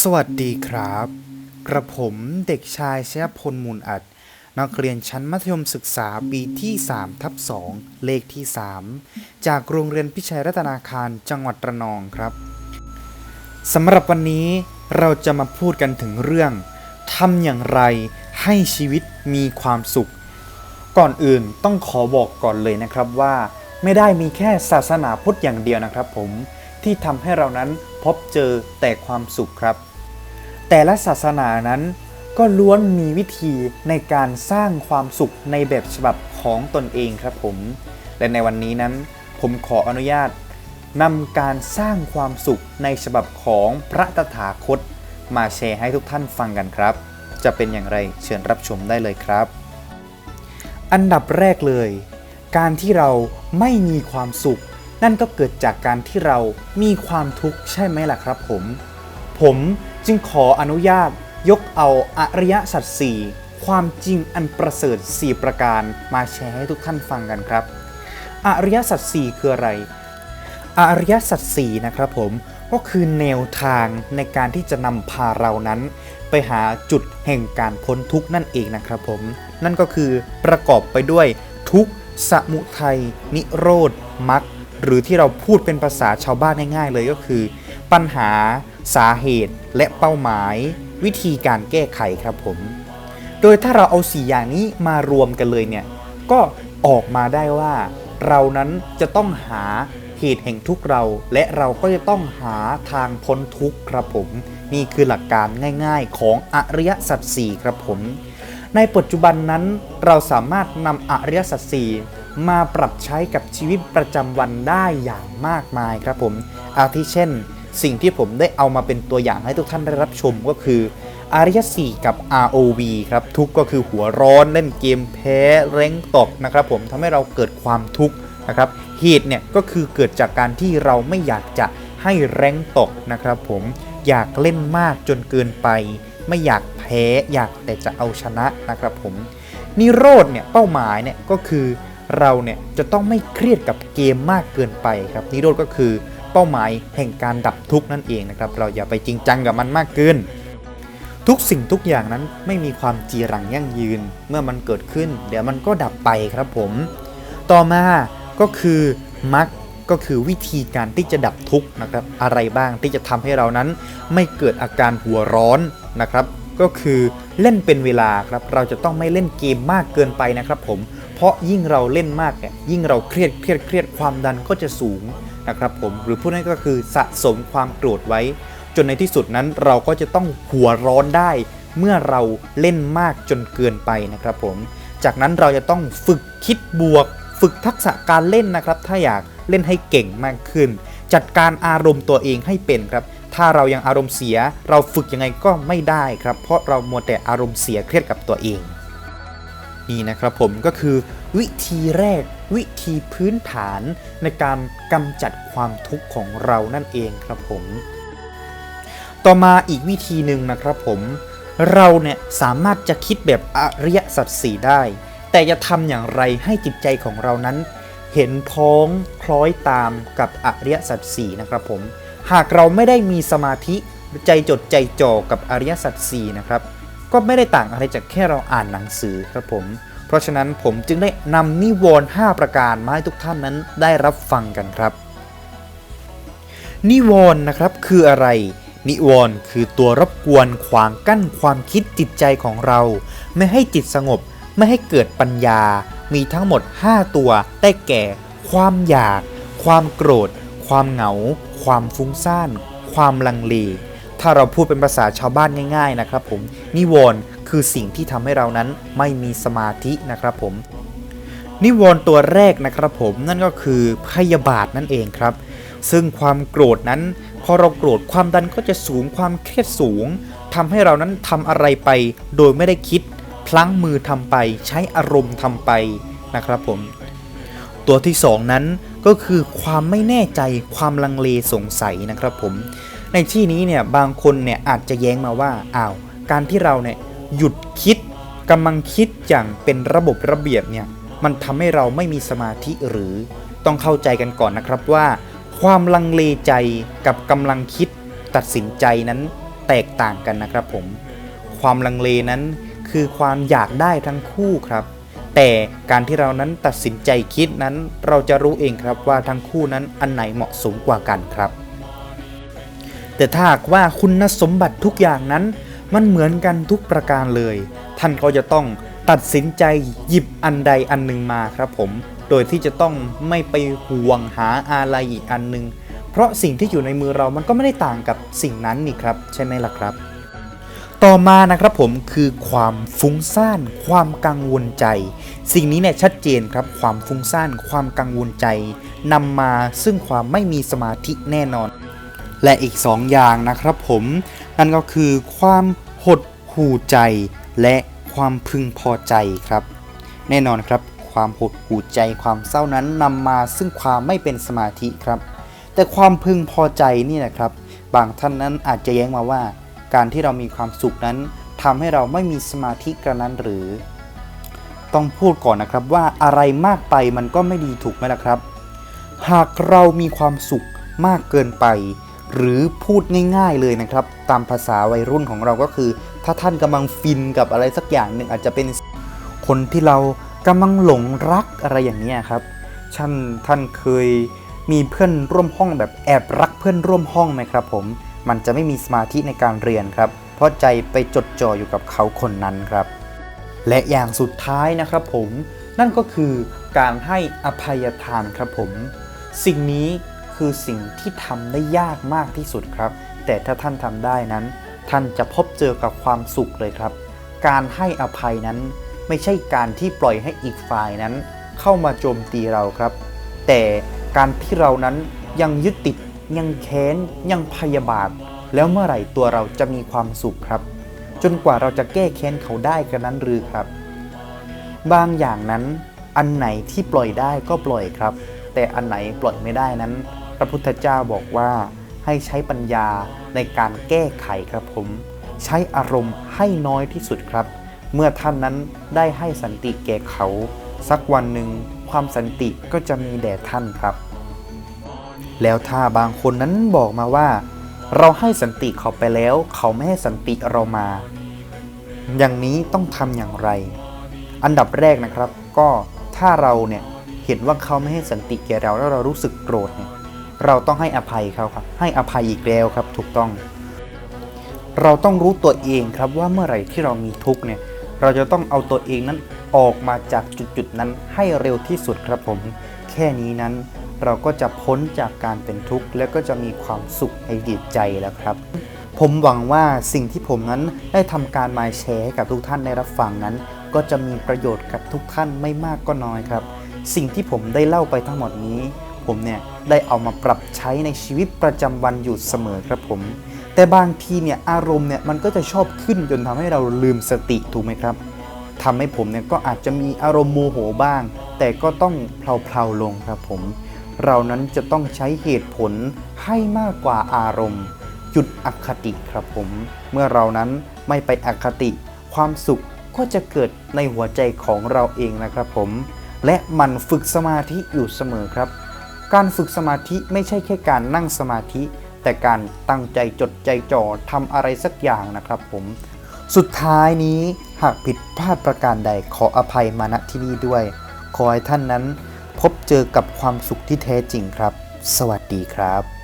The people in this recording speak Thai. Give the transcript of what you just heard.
สวัสดีครับ กระผมเด็กชายชยพลมูลอัด นักเรียนชั้นมัธยมศึกษาปีที่3ทับ2เลขที่ 3 จากโรงเรียนพิชัยรัตนาคารจังหวัดระนองครับสำหรับวันนี้เราจะมาพูดกันถึงเรื่องทำอย่างไรให้ชีวิตมีความสุข ก่อนอื่นต้องขอบอกก่อนเลยนะครับว่า ไม่ได้มีแค่ศาสนาพุทธอย่างเดียวนะครับผมที่ทำให้เรานั้นพบเจอแต่ความสุขครับ แต่ละศาสนานั้นก็ล้วนมีวิธีในการสร้างความสุขในแบบฉบับของตนเองครับผม และในวันนี้นั้นผมขออนุญาตนำการสร้างความสุขในฉบับของพระตถาคต มาแชร์ให้ทุกท่านฟังกันครับ จะเป็นอย่างไรเชิญรับชมได้เลยครับ อันดับแรกเลย การที่เราไม่มีความสุข นั่นก็เกิดจากการที่เรามีความทุกข์ใช่ไหมล่ะครับผม ผม จึงขออนุญาตยกเอาอริยสัจสี่ความจริงอันประเสริฐ 4 ประการมาแชร์ให้ทุกท่านฟังกันครับ อริยสัจสี่คืออะไร อริยสัจสี่นะครับผมก็คือแนวทางในการที่จะนำพาเรานั้น ไปหาจุดแห่งการพ้นทุกข์นั่นเองนะครับผม นั่นก็คือประกอบไปด้วยทุกข์สมุทัยนิโรธมรรคหรือที่เราพูดเป็นภาษาชาวบ้านง่ายๆเลยก็คือ ปัญหา สาเหตุและเป้าหมาย วิธีการแก้ไขครับผม โดยถ้าเราเอาสี่อย่างนี้มารวมกันเลยเนี่ย ก็ออกมาได้ว่า เรานั้นจะต้องหาเหตุแห่งทุกข์เรา และเราก็จะต้องหาทางพ้นทุกข์ครับผม นี่คือหลักการง่ายๆของอริยสัจสี่ครับผม ในปัจจุบันนั้นเราสามารถนำอริยสัจสี่มาปรับใช้กับชีวิตประจำวันได้อย่างมากมายครับผม อาทิเช่น สิ่งที่ผมได้เอามาเป็นตัวอย่างให้ทุกท่านได้รับชมก็คืออาริยสี่กับ ROV ครับ ทุกก็คือหัวร้อนเล่นเกมแพ้เร้งตกนะครับผมทำให้เราเกิดความทุกข์นะครับเหตุเนี่ยก็คือเกิดจากการที่เราไม่อยากจะให้แรงตกนะครับผมอยากเล่นมากจนเกินไป ไม่อยากแพ้อยากแต่จะเอาชนะนะครับผมนิโรธเนี่ยเป้าหมายเนี่ยก็คือเราเนี่ยจะต้องไม่เครียดกับเกมมากเกินไปครับนิโรธก็คือ เป้าหมายแห่งการดับทุกข์นั่นเองนะครับเราอย่าไปจริงจังกับมันมากเกิน ทุกสิ่งทุกอย่างนั้นไม่มีความจีรังยั่งยืน เมื่อมันเกิดขึ้น เดี๋ยวมันก็ดับไปครับผม ต่อมาก็คือมักก็คือวิธีการที่จะดับทุกข์นะครับอะไรบ้างที่จะทำให้เรานั้น ไม่เกิดอาการหัวร้อนนะครับ ก็คือเล่นเป็นเวลาครับเราจะต้องไม่เล่นเกมมากเกินไปนะครับผมเพราะยิ่งเราเล่นมากเนี่ยยิ่งเราเครียดเครียดเครียดความดันก็จะสูง นะครับผมหรือพูดง่ายก็คือสะสมความโกรธไว้ จนในที่สุดนั้นเราก็จะต้องหัวร้อนได้ เมื่อเราเล่นมากจนเกินไปนะครับผมจากนั้นเราจะต้องฝึกคิดบวก ฝึกทักษะการเล่นนะครับ ถ้าอยากเล่นให้เก่งมากขึ้น จัดการอารมณ์ตัวเองให้เป็นครับ ถ้าเรายังอารมณ์เสีย เราฝึกยังไงก็ไม่ได้ครับ เพราะเรามัวแต่อารมณ์เสียเครียดกับตัวเอง นี่นะครับผมก็คือวิธีแรกวิธีพื้นฐานในการกำจัดความทุกข์ของเรานั่นเองครับผม ต่อมาอีกวิธีหนึ่งนะครับผมเราเนี่ยสามารถจะคิดแบบอริยสัจสี่ได้ แต่จะทำอย่างไรให้จิตใจของเรานั้น เห็นพ้องคล้อยตามกับอริยสัจสี่นะครับผม หากเราไม่ได้มีสมาธิใจจดใจจ่อกับอริยสัจสี่นะครับ ก็ไม่ได้ต่างอะไรจากแค่เราอ่านหนังสือครับผม เพราะฉะนั้นผมจึงได้นำนิวรณ์5ประการมาให้ทุกท่านนั้นได้รับฟังกันครับ นิวรณ์นะครับคืออะไร นิวรณ์คือตัวรบกวนขวางกั้นความคิดจิตใจของเรา ไม่ให้จิตสงบ ไม่ให้เกิดปัญญา มีทั้งหมด 5 ตัวได้แก่ ความอยาก ความโกรธ ความเหงา ความฟุ้งซ่าน ความลังเล ถ้าเราพูดเป็นภาษาชาวบ้านง่าย ๆนะครับผมนิวรณ์คือสิ่งที่ทำให้เรานั้นไม่มีสมาธินะครับผมนิวรณ์ตัวแรกนะครับผมนั่นก็คือพยาบาทนั่นเองครับ ซึ่งความโกรธนั้นพอเราโกรธความดันก็จะสูงความเครียดสูงทำให้เรานั้นทำอะไรไป โดยไม่ได้คิด พลั้งมือทำไป ใช้อารมณ์ทำไปนะครับผมตัวที่สองนั้นก็คือความไม่แน่ใจความลังเลสงสัยนะครับผม ในที่นี้เนี่ยบางคนเนี่ยอาจจะแย้งมาว่าอ้าวการที่เราเนี่ยหยุดคิดกำลังคิดอย่างเป็นระบบระเบียบเนี่ยมันทำให้เราไม่มีสมาธิหรือต้องเข้าใจกันก่อนนะครับว่า ความลังเลใจกับกำลังคิดตัดสินใจนั้นแตกต่างกันนะครับผม ความลังเลนั้นคือความอยากได้ทั้งคู่ครับ แต่การที่เรานั้นตัดสินใจคิดนั้น เราจะรู้เองครับว่าทั้งคู่นั้นอันไหนเหมาะสมกว่ากันครับ แต่ถ้าหากว่าคุณสมบัติทุกอย่างนั้น มันเหมือนกันทุกประการเลย ท่านก็จะต้องตัดสินใจหยิบอันใดอันหนึ่งมาครับผม โดยที่จะต้องไม่ไปห่วงหาอะไรอีกอันหนึ่งเพราะสิ่งที่อยู่ในมือเรามันก็ไม่ได้ต่างกับสิ่งนั้นนี่ครับ ใช่ไหมล่ะครับ ต่อมานะครับผมคือความฟุ้งซ่าน ความกังวลใจ สิ่งนี้เนี่ยชัดเจนครับความฟุ้งซ่าน ความกังวลใจนำมาซึ่งความไม่มีสมาธิแน่นอน และอีกสองอย่างนะครับผม นั่นก็คือความหดหู่ใจและความพึงพอใจครับ แน่นอนครับความหดหู่ใจความเศร้านั้นนำมาซึ่งความไม่เป็นสมาธิครับ แต่ความพึงพอใจนี่นะครับ บางท่านนั้นอาจจะแย้งมาว่า การที่เรามีความสุขนั้นทำให้เราไม่มีสมาธิกระนั้นหรือ ต้องพูดก่อนนะครับว่าอะไรมากไปมันก็ไม่ดีถูกไหมล่ะครับ หากเรามีความสุขมากเกินไป หรือพูดง่ายๆเลยนะครับ ตามภาษาวัยรุ่นของเราก็คือ ถ้าท่านกำลังฟินกับอะไรสักอย่างหนึ่งอาจจะเป็นคนที่เรากำลังหลงรักอะไรอย่างนี้ครับท่านท่านเคยมีเพื่อนร่วมห้องแบบแอบรักเพื่อนร่วมห้องไหมครับ ผมมันจะไม่มีสมาธิในการเรียนครับ เพราะใจไปจดจ่ออยู่กับเขาคนนั้นครับ และอย่างสุดท้ายนะครับผมนั่นก็คือการให้อภัยทานครับผม สิ่งนี้ คือสิ่งที่ทำได้ยากมากที่สุดครับ แต่ถ้าท่านทำได้นั้น ท่านจะพบเจอกับความสุขเลยครับ การให้อภัยนั้นไม่ใช่การที่ปล่อยให้อีกฝ่ายนั้น เข้ามาโจมตีเราครับ แต่การที่เรานั้นยังยึดติดยังแค้นยังพยาบาท แล้วเมื่อไหร่ตัวเราจะมีความสุขครับ จนกว่าเราจะแก้แค้นเขาได้กันนั้นหรือครับ บางอย่างนั้นอันไหนที่ปล่อยได้ก็ปล่อยครับ แต่อันไหนปล่อยไม่ได้นั้น ระพุทธเจ้าบอกว่าให้ใช้ปัญญาในการแก้ไขครับผม ใช้อารมณ์ให้น้อยที่สุดครับ เมื่อท่านนั้นได้ให้สันติแก่เขา สักวันหนึ่งความสันติก็จะมีแด่ท่านครับ แล้วถ้าบางคนนั้นบอกมาว่า เราให้สันติเขาไปแล้ว เขาไม่ให้สันติเรามา อย่างนี้ต้องทำอย่างไร อันดับแรกนะครับ ก็ถ้าเราเนี่ยเห็นว่าเขาไม่ให้สันติแก่เราแล้วเรารู้สึกโกรธเนี่ย เราต้องให้อภัยเขาครับ ให้อภัยอีกแล้วครับถูกต้อง เราต้องรู้ตัวเองครับว่าเมื่อไหร่ที่เรามีทุกข์เนี่ยเราจะต้องเอาตัวเองนั้นออกมาจากจุดๆนั้นให้เร็วที่สุดครับผม แค่นี้นั้นเราก็จะพ้นจากการเป็นทุกข์ และก็จะมีความสุขในจิตใจแล้วครับ ผมหวังว่าสิ่งที่ผมนั้นได้ทำการมาแชร์ให้กับทุกท่านได้รับฟังนั้น ก็จะมีประโยชน์กับทุกท่านไม่มากก็น้อยครับ สิ่งที่ผมได้เล่าไปทั้งหมดนี้ ผมเนี่ยได้เอามาปรับใช้ในชีวิตประจำวันอยู่เสมอครับผม แต่บางทีเนี่ยอารมณ์เนี่ยมันก็จะชอบขึ้นจนทำให้เราลืมสติถูกไหมครับทำให้ผมเนี่ยก็อาจจะมีอารมณ์โมโหบ้าง แต่ก็ต้องเพลาๆลงครับผม เรานั้นจะต้องใช้เหตุผลให้มากกว่าอารมณ์ หยุดอคติครับผม เมื่อเรานั้นไม่ไปอคติ ความสุขก็จะเกิดในหัวใจของเราเองนะครับผม และมันฝึกสมาธิอยู่เสมอครับ การฝึกสมาธิไม่ใช่แค่การนั่งสมาธิ แต่การตั้งใจจดใจจ่อทำอะไรสักอย่างนะครับผม สุดท้ายนี้หากผิดพลาดประการใดขออภัยมาณที่นี่ด้วย ขอให้ท่านนั้นพบเจอกับความสุขที่แท้จริงครับ สวัสดีครับ